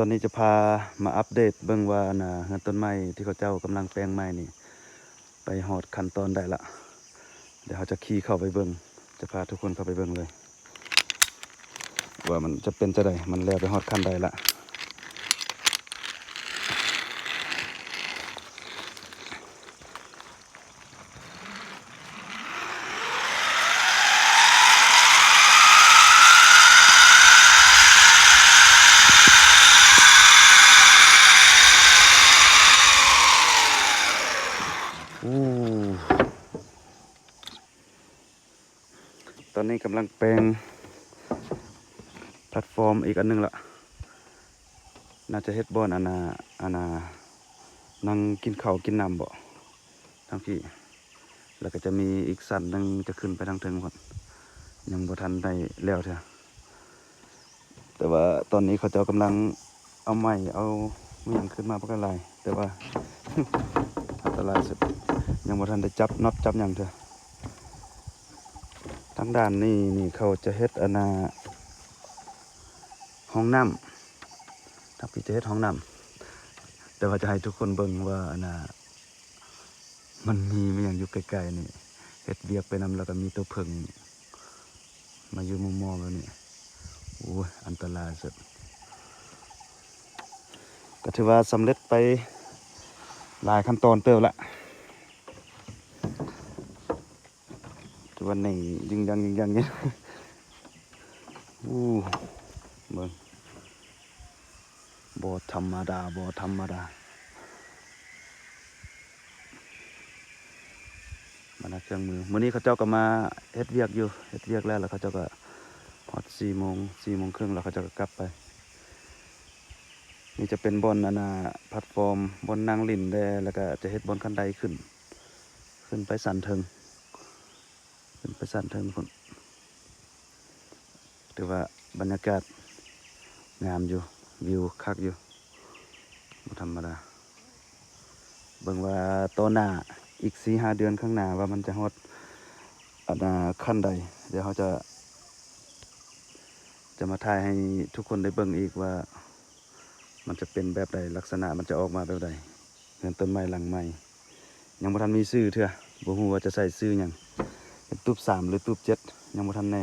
ตอนนี้จะพามาอัปเดตเบื้องว่านะเงินต้นไม้ที่เขาเจ้ากำลังแปลงไม้นี่ ไปหอดขั้นตอนได้ละ เดี๋ยวเขาจะขี่เข้าไปเบื้องจะพาทุกคนเข้าไปเบื้องเลย ว่ามันจะเป็นจะไดมันแล้วไปหอดขั้นใดละ อู้ตอนนี้กำลังแปลงแพลตฟอร์มอีกอันหนึงละน่าจะเฮ็ดบอนอานาอานานั่งกินข้าวกินน้ำบ่ทั้งพี่ แล้วก็จะมีอีกสันหนึ่งจะขึ้นไปทางเทิงพอดยังบ่ทันได้แล้วเถอะแต่ว่าตอนนี้เขาเจ้ากำลังเอาไม้เอาอหย่างขึ้นมาประกันไรแต่ว่า อันตรายสุด ยังบ่ทันได้จับน็อตจับหยังเถอะทางด้านนี้นี่เขาจะเฮ็ดอนนาห้องน้ำทางพี่จะเฮ็ดห้องน้ำแต่ว่าจะให้ทุกคนเบิ่งว่าอนนามันมีมันอย่างอยู่ไกลๆนี่เฮ็ดเบียกไปนำแล้วก็มีตัวเพิงมาอยู่มุมมองแล้วนี่โอ้ยอันตรายสุดก็ถือว่าสำเร็จไปหลายขั้นตอนเติบละ ตัวนี้ยิงยังยิงยังเนี่ยอู้เบิ่งบ่ธรรมดาบ่ธรรมดามานักเครื่องมือมื้อนี้เขาเจ้าก็มาเฮ็ดเวียกอยู่เฮ็ดเวียกแล้วแล้วเขาเจ้าก็ฮอดสี่โมงสี่โมงครึ่งแล้วเขาเจ้าก็กลับไป นี่จะเป็นบอนนานาแพลตฟอร์มบอนนางลินได้แล้วก็จะเฮ็ดบอนคันไดขึ้น ขึ้นไปสันเทิง ขึ้นไปสันเทิงพุ่นถือว่าบรรยากาศงามอยู่ วิวคักอยู่ธรรมดาเบิ่งว่าโตหน้าอีกสี่ห้าเดือนข้างหน้าว่ามันจะฮอดอันนาขั้นใด เดี๋ยวเขาจะ จะมาถ่ายให้ทุกคนได้เบิ่งอีกว่า มันจะเป็นแบบใดลักษณะมันจะออกมาแบบใดเงินต้นไม้หลังไม้ยังบ่ทันมีชื่อเถื่อบ่ฮู้ว่าจะใส่ชื่อหยัง เป็นตูบสามหรือตูบเจ็ดยังบ่ทันแน่